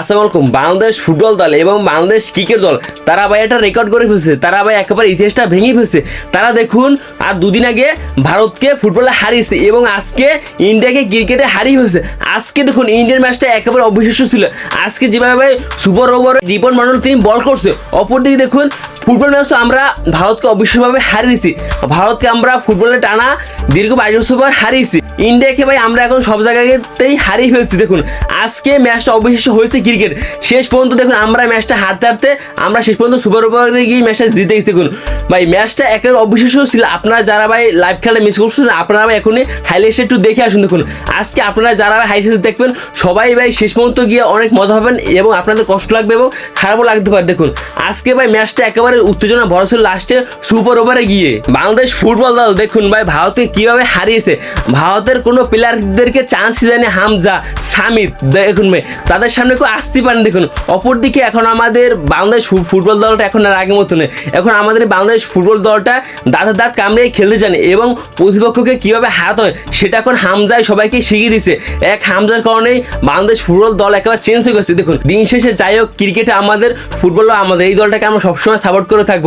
আসসালামু আলাইকুম। বাংলাদেশ ফুটবল দল এবং বাংলাদেশ ক্রিকেট দল, তারা ভাই একটা রেকর্ড করে ফেলছে। তারা ভাই একেবারে ইতিহাসটা ভেঙে ফেলছে। তারা দেখুন, আর দুদিন আগে ভারতকে ফুটবলে হারিয়েছে এবং আজকে ইন্ডিয়াকে ক্রিকেটে হারিয়ে ফেলছে। আজকে দেখুন, ইন্ডিয়ার ম্যাচটা একেবারে অবিশ্বাস্য ছিল। আজকে যেভাবে সুপার ওভার রিপন মন্ডল তিনি বল করছে, অপরদিকে দেখুন ফুটবল ম্যাচ তো আমরা ভারতকে অবিশ্বাস্যভাবে হারিয়েছি। ভারতকে আমরা ফুটবলে টানা দীর্ঘ বাইশ বছর পর হারিয়েছি। ইন্ডিয়াকে ভাই আমরা এখন সব জায়গাতেই হারিয়ে ফেলছি, দেখুন। আজকে ম্যাচটা অবিশ্বাস্য হয়েছে ক্রিকেট শেষ পর্যন্ত দেখুন, আমরা ম্যাচটা হারতে হারতে আমরা শেষ পর্যন্ত সুপার ওভারে গিয়ে ম্যাচটা জিতে গেছি, দেখুন। ভাই ম্যাচটা একেবারে অবিশ্বাস্য ছিল। আপনারা যারা ভাই লাইভ খেলা মিস করছেন, আপনারা ভাই এখনই হাইলাইটস একটু দেখে আসুন, দেখুন। আজকে আপনারা যারা ভাই হাইলাইটস দেখবেন, সবাই ভাই শেষ পর্যন্ত গিয়ে অনেক মজা পাবেন এবং আপনাদের কষ্ট লাগবে এবং খারাপও লাগতে পারে, দেখুন। আজকে ভাই ম্যাচটা একেবারে উত্তেজনা ভরা ছিল লাস্টে সুপার ওভারে গিয়ে। বাংলাদেশ ফুটবল দল, দেখুন ভাই, ভারতকে কীভাবে হারিয়েছে। ভারতের কোনো প্লেয়ারদেরকে চান্স দেয়নি হামজা সামিত দেখুন ভাই, তাদের সামনে কেউ আসতে পারেন, দেখুন। অপরদিকে এখন আমাদের বাংলাদেশ ফুটবল দলটা এখন আর আগের মতো নেই এখন আমাদের বাংলাদেশ ফুটবল দলটা দাঁতের দাঁত কামড়িয়ে খেলতে জানে এবং প্রতিপক্ষকে কীভাবে হাত হয়, সেটা এখন হামজাই সবাইকে শিখিয়ে দিছে এক হামজার কারণেই বাংলাদেশ ফুটবল দল একেবারে চেঞ্জ হয়ে গেছে। দেখুন, দিন শেষে যাই হোক ক্রিকেটে আমাদের ফুটবল আমাদের, এই দলটাকে আমরা সবসময় সাপোর্ট করে থাকব।